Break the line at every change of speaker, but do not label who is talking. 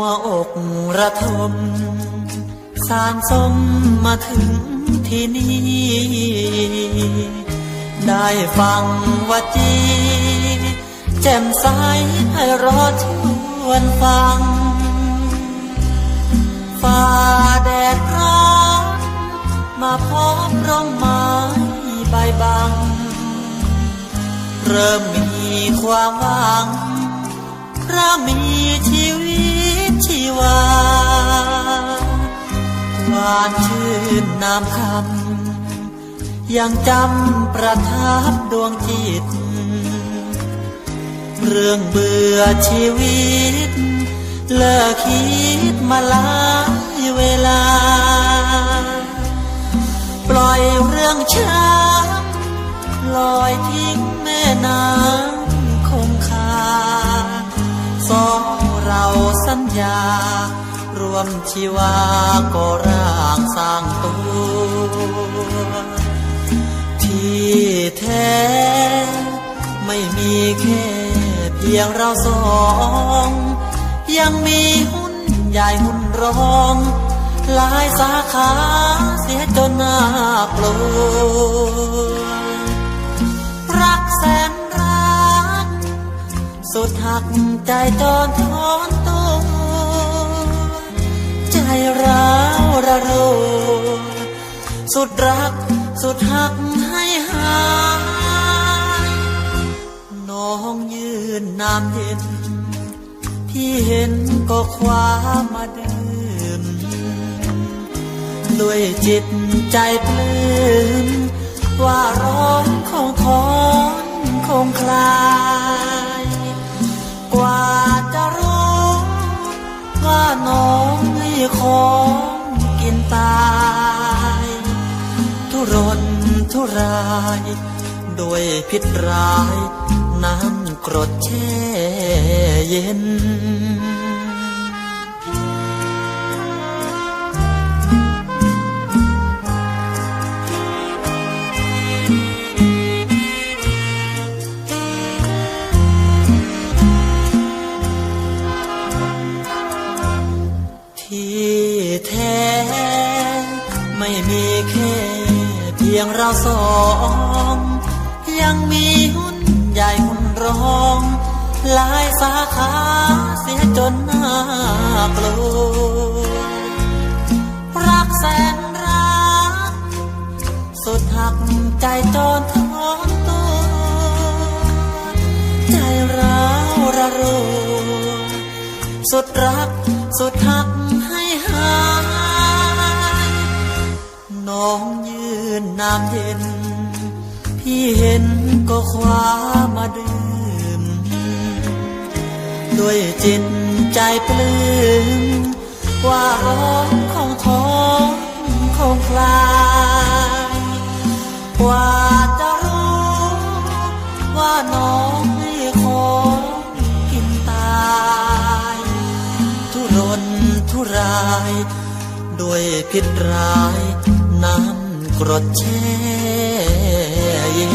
วอกระทม สารสมมาถึงที่นี่ ได้ฟังว่าจี แจ่มใสให้รอชวนฟังฝ่าแดดร้อนมาพบร่มไม้ใบบัง เริ่มมีความหวังเพราะมีชีวิต่นน้ำคำยังจำประทับดวงจิต เรื่องเบื่อชีวิต เลิกคิดมาหลายเวลา ปล่อยเรื่องช้ำลอยทิ้งแม่น้ำคงคาสองเราสัญญา รวมชีวาก็ร่างสร้างตัว ที่แท้ ไม่มีแค่เพียงเราสอง ยังมีหุ้นใหญ่หุ้นรองหลายสาขาเสียจนน่ากลัวรักแสนรัก สุดหักใจจนทอนตัว ใจร้าวระโรสุดรักสุดหักให้หายน้องยืนน้ำเย็นพี่เห็นก็คว้ามาดื่มด้วยจิตใจปลื้มว่าร้อนคงทอนคงคลาย ของกินตาย ทุรนทุรายด้วยพิษร้าย น้ำกรดแช่เย็น ยงเราสองยังมีหุ้นใหญ่หุ้นรองหลายสาขาเสียจนน่ากลัวรักแสนรัก สุดหักใจจนทอนตัวใจร้าวระรยสุดรักสุดหักให้หายน้อง นน้ำเย็น พี่เห็นก็คว้ามาดื่ม ด้วยจิตใจปลื้มว่าร้อนของท้องคงคลายกว่าจะรู้ว่าน้องให้ของกินตาย ทุรนทุราย ด้วยพิษร้ายน้ำ รถแช่เย็น